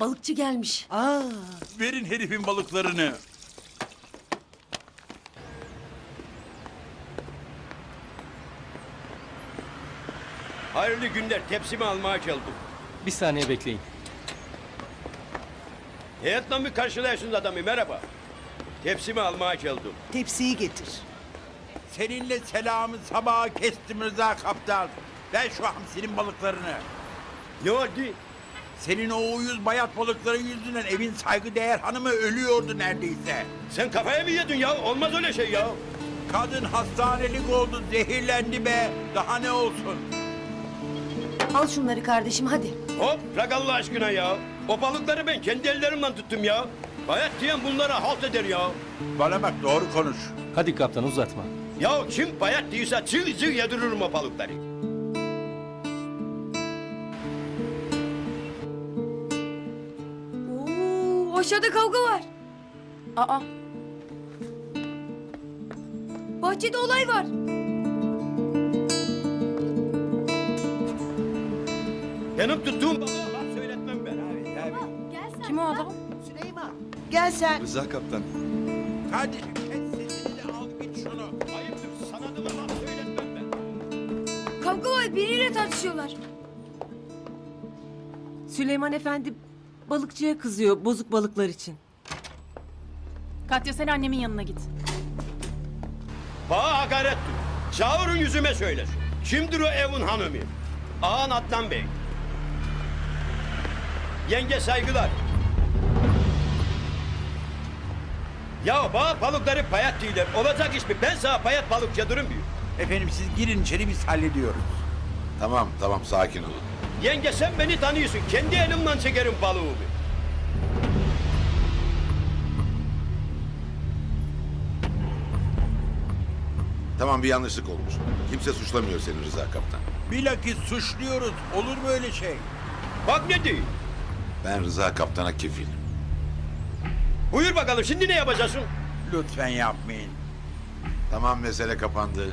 Balıkçı gelmiş. Aa, Verin herifin balıklarını. Hayırlı günler. Tepsimi almaya geldim. Bir saniye bekleyin. Heyetle mi karşılıyorsunuz adamı? Merhaba. Tepsimi almaya geldim. tepsiyi getir. Seninle selamı sabaha kestim Rıza Kaptan. Ver şu hamsinin balıklarını. Ne oldu? Senin o uyuz bayat balıkların yüzünden evin saygıdeğer hanımı ölüyordu neredeyse. Sen kafaya mı yedin ya? Olmaz öyle şey ya. Kadın hastanelik oldu, zehirlendi be. Daha ne olsun? Al şunları kardeşim hadi. Hop bırak Allah aşkına ya. O balıkları ben kendi ellerimle tuttum ya. Bayat diyen bunlara halt eder ya. Bana bak doğru konuş. Hadi kaptan uzatma. Ya kim bayat değilse çığ çığ yediririm o balıkları. Aşağıda kavga var. Aa. Bahçede olay var. Benim tuttuğum balığa laf söyletmem ben. Kim o adam? Süleyman, gel sen. Rıza kaptan. Kes sesini de al git şunu. Ayıptır sana da laf söyletmem ben. Kavga var biriyle tartışıyorlar. Süleyman Efendi balıkçıya kızıyor bozuk balıklar için. Katya sen annemin yanına git. Bana hakarettir. Çağırın yüzüme söylesin. Kimdir o evin hanımı? Ağan Adnan Bey. Yenge saygılar. Ya bana balıkları payat değiller. Olacak iş mi? Ben sana payat balık yadırım diyor. Efendim siz girin içeri biz hallediyoruz. Tamam tamam sakin olun. Yenge sen beni tanıyorsun. Kendi elimden çekerim balığımı. Tamam bir yanlışlık olmuş. Kimse suçlamıyor seni Rıza kaptan. Bilakis suçluyoruz. Olur mu öyle şey? Bak ne değil. Ben Rıza kaptana kefilim. Buyur bakalım şimdi ne yapacaksın? Lütfen yapmayın. Tamam mesele kapandı.